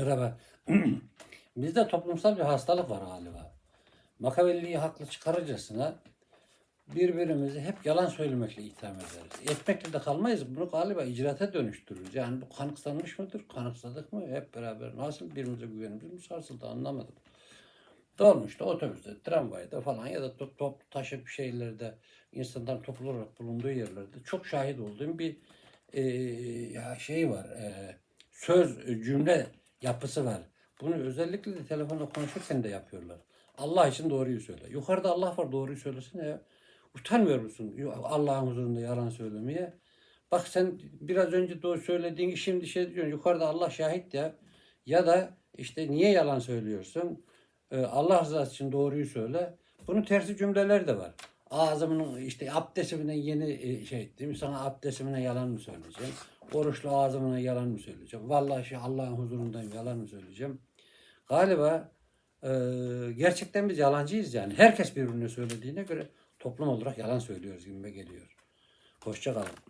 Merhaba. Bizde toplumsal bir hastalık var galiba. Makavelliyi haklı çıkarırcasına birbirimizi hep yalan söylemekle itham ederiz. Etmekle de kalmayız. Bunu galiba icraata dönüştürürüz. Yani bu kanıksanmış mıdır? Kanıksadık mı? Hep beraber nasıl birbirimize güvenimiz mi sarsıldı anlamadım. Dolmuşta, otobüste, tramvayda falan ya da top, top taşı bir şeylerde insanların toplu olarak bulunduğu yerlerde çok şahit olduğum bir e, ya şey var. e, söz, cümle yapısı var. Bunu özellikle de telefonda konuşurken de yapıyorlar. Allah için doğruyu söyle. Yukarıda Allah var doğruyu söylesene ya. Utanmıyor musun Allah'ın huzurunda yalan söylemeye? Bak sen biraz önce doğru söylediğin şimdi şey diyorsun. Yukarıda Allah şahit ya. Ya da işte niye yalan söylüyorsun? Ee, Allah rızası için doğruyu söyle. Bunun tersi cümleler de var. Ağzımın işte abdestimine yeni e, şey ettim. Sana abdestimine yalan mı söyleyeceğim? Oruçlu ağzımına yalan mı söyleyeceğim? Vallahi şey Allah'ın huzurundayım yalan mı söyleyeceğim? Galiba e, gerçekten biz yalancıyız yani. Herkes birbirine söylediğine göre toplum olarak yalan söylüyoruz gibime geliyor. Hoşça kalın.